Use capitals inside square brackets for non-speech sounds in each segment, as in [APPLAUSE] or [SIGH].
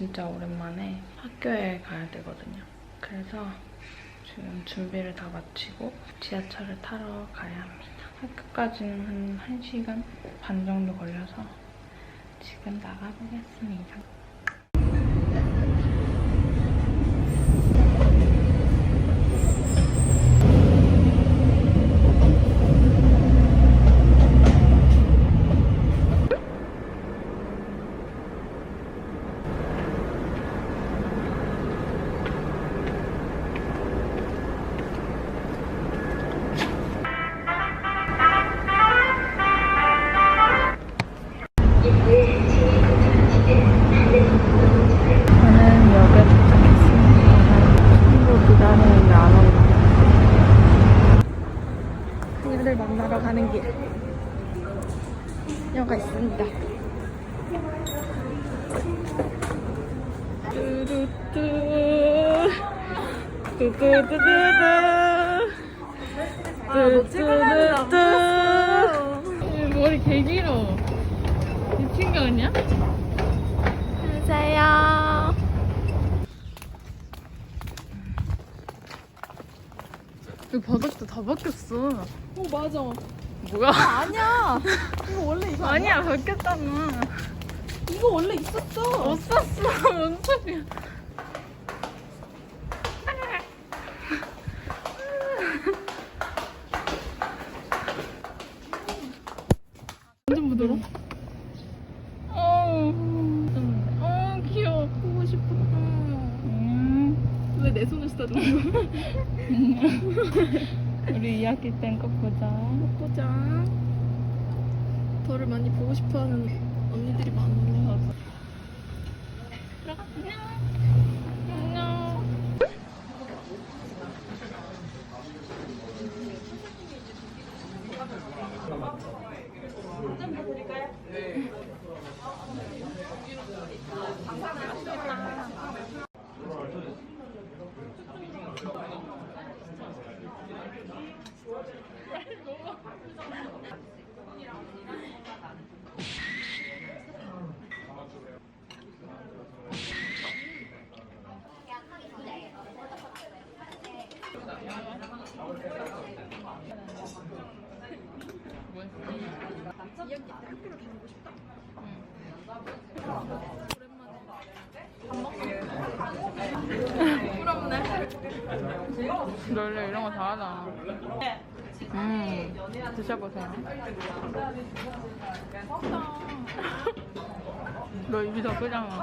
진짜 오랜만에 학교에 가야 되거든요. 그래서 지금 준비를 다 마치고 지하철을 타러 가야 합니다. 학교까지는 한 1시간 반 정도 걸려서 지금 나가보겠습니다. 아니야? 안녕하세요. 여기 바닥도 다 바뀌었어. 어 맞아. 뭐야? 아니야. 이거 원래 이거 아니야? 아니야, 바뀌었잖아. 이거 원래 있었어. 못 샀어. [LAUGHS] 뭔 소리야. 완전 부드러 어우, 어 귀여워. 보고 싶어. 음. 왜 내 손을 쓰다듬어? 우리 2학기 땐 꼭 보자. 보자. 보고 싶어하는 언니들이 많아. 들어가. 안녕. 안녕. 너 원래 이런 거 잘하잖아. 음, 드셔보세요. [LAUGHS] 너 입이 더 크잖아.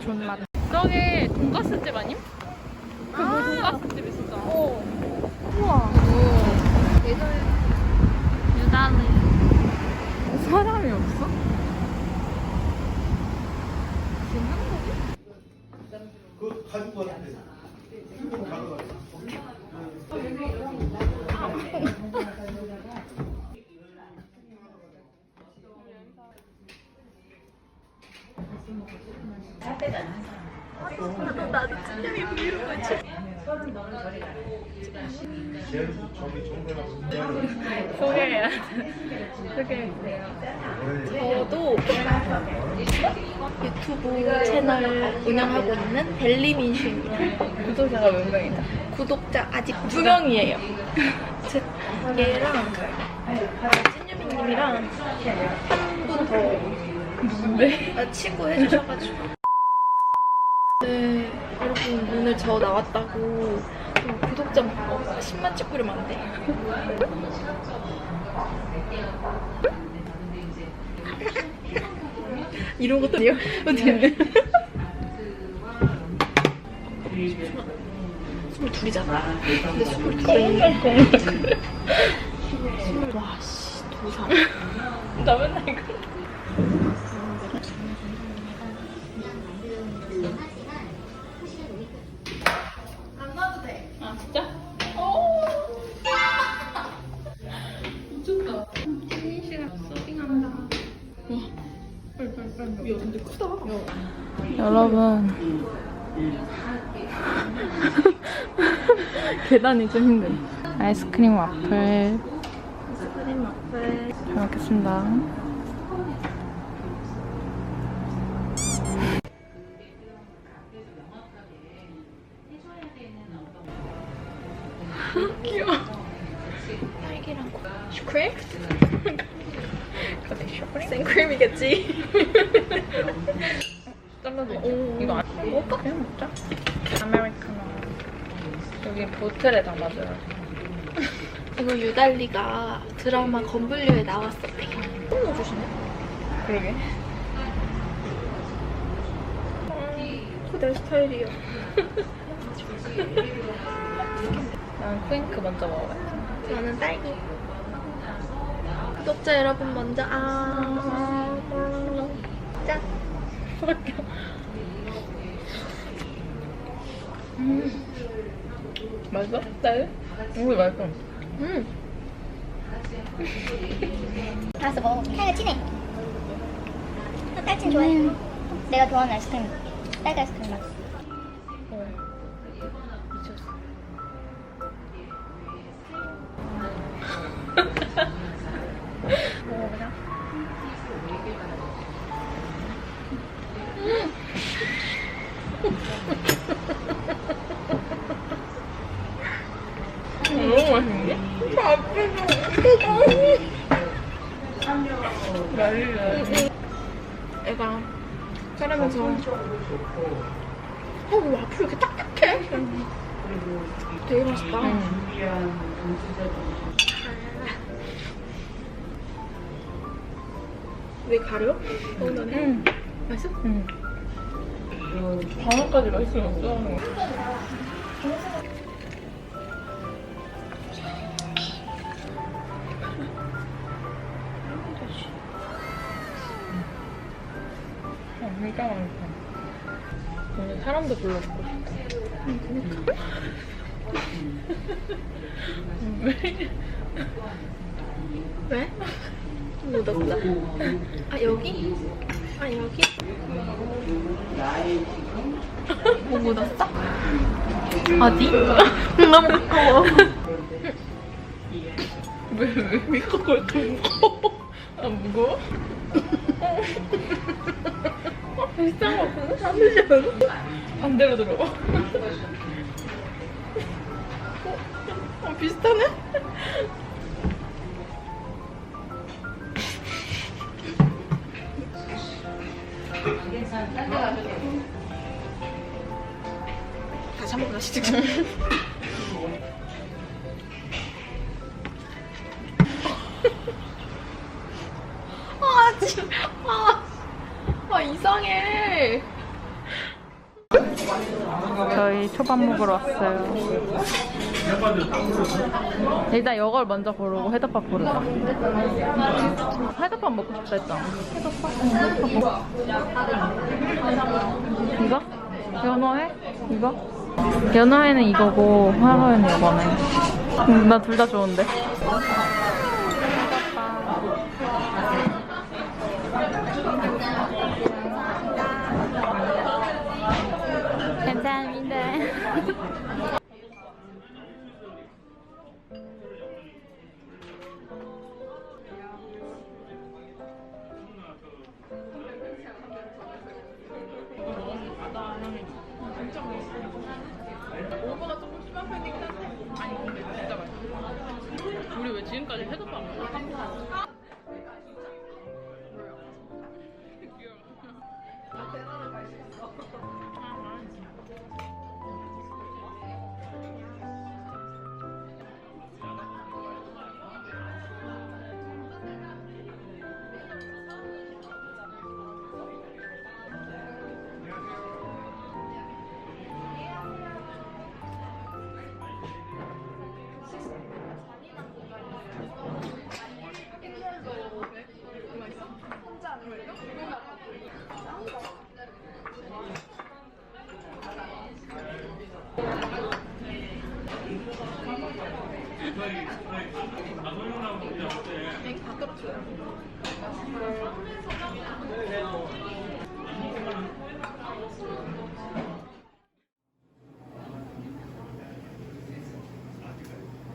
존맛. 저기 돈가스집 아님? 그뭐 돈가스집 있었잖아. 어. 우와. 예전에 유달리. 사람이 없어? 그 가지고 왔는데 가져갔어. 제일 저기 소개해야 돼. 소개해주세요. 저도 유튜브 채널 운영하고 있는 벨리민슈입니다. 구독자가 몇 명이다? 구독자 아직 두 명이에요. 제 [LAUGHS] 얘랑 찐유미님이랑 한 분더 누군데? 아, 친구 해주셔가지고. 오늘 저 나왔다고 좀 구독자 10만 찍고 이러면 안 돼. [LAUGHS] 이런 것도 돼요? 어떻게 스물 둘이잖아. 근데 스물둘. [LAUGHS] 스물, 와, 씨, 두 살. 나 맨날 이거. 아, 진짜? 오! 미쳤다. 시간 서빙한다. 와, 빨리 빨리 빨리. 야, 근데 크다. 여러분. [LAUGHS] 계단이 좀 힘들어. 아이스크림 와플. 아이스크림 와플. 잘 먹겠습니다. 생크림이겠지? 잘라도 오. 이거 안 먹을까? 그냥 먹자. 아메리카노. 여기 보틀에 담아줘요. [LAUGHS] 이거 유달리가 드라마 건불류에 나왔었대. 또 넣어주시네? 그러게. 그거 내 스타일이야. [LAUGHS] 난 핑크 먼저 먹어요. 저는 딸기. 구독자 여러분 먼저 아 짠. 맛있어? 딸? 우리 맛있어. 음. 알았어 먹어 진해 나 딸친 좋아해 내가 좋아하는 아이스크림 딸기 아이스크림 맛 미쳤어. [LAUGHS] 어, 왜 앞으로 이렇게 딱딱해? 되게 맛있다. 왜 가려? 어? 응. 맛있어? 응. 방어까지 맛있어 진짜 맛있어. 오늘 사람도 별로 없고 싶다. 왜? 왜? 묻었어? 아, 여기? 아, 여기? 뭐 묻었어? 어디? 너무 무거워. 왜, 왜 미국을 무거워? 아, 무거워? [LAUGHS] 비싼 거 되지 않아? 반대로 들어봐. 어, 비슷하네? 다시 한 번 다시 찍자. 초밥 먹으러 왔어요. 일단 이걸 먼저 고르고 회덮밥 고르자. 회덮밥 먹고 싶다 했잖아. 회덮밥? 이거? 연어회? 이거? 연어회는 이거고 화로회는 이거네. 나 둘 다 좋은데. 지금까지 해줬던 거.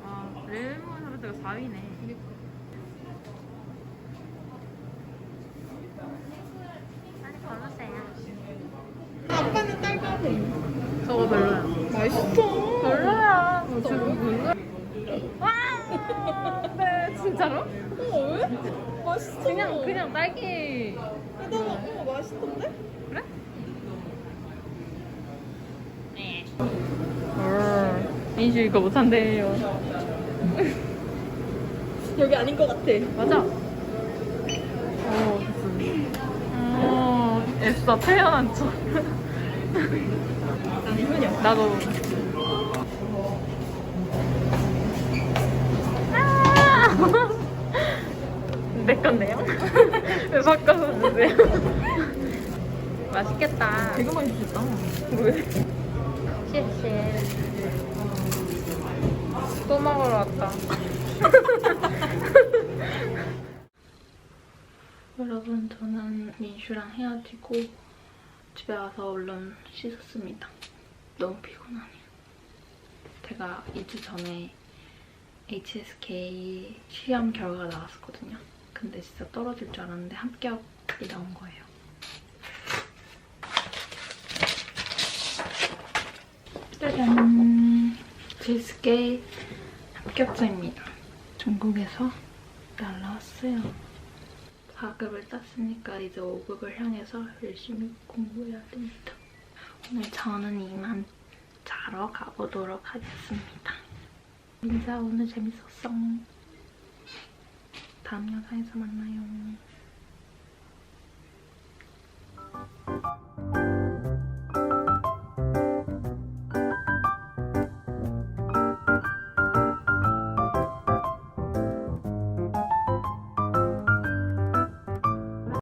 아, 레몬 사베트가 4위네. 빨리 걸었어요. 아빠는 딸바보. 저거 별로야. 맛있어. 별로야. 어, 너 지금 별로야. 와! 네, 진짜로? 어, 왜? 맛있어. 그냥, 그냥 딸기. 나, 어, 맛있던데? 그래? 어, 민슈 이거 못한대요. [LAUGHS] 여기 아닌 것 같아. 맞아. 오, 됐어. 어, 애써 태어난 척. 나는. 나도. 내 건데요? [LAUGHS] 왜 바꿔서 주세요? 맛있겠다. 되게 맛있겠다. 왜? 시시. 또 먹으러 왔다. [LAUGHS] 여러분, 저는 민슈랑 헤어지고 집에 와서 얼른 씻었습니다. 너무 피곤하네요. 제가 2주 전에 HSK 시험 결과가 나왔었거든요. 근데 진짜 떨어질 줄 알았는데 합격이 나온 거예요. 짜잔! HSK 합격자입니다. 중국에서 날라왔어요. 4급을 땄으니까 이제 5급을 향해서 열심히 공부해야 됩니다. 오늘 저는 이만 자러 가보도록 하겠습니다. 민자 오늘 재밌었어. 다음 영상에서 만나요.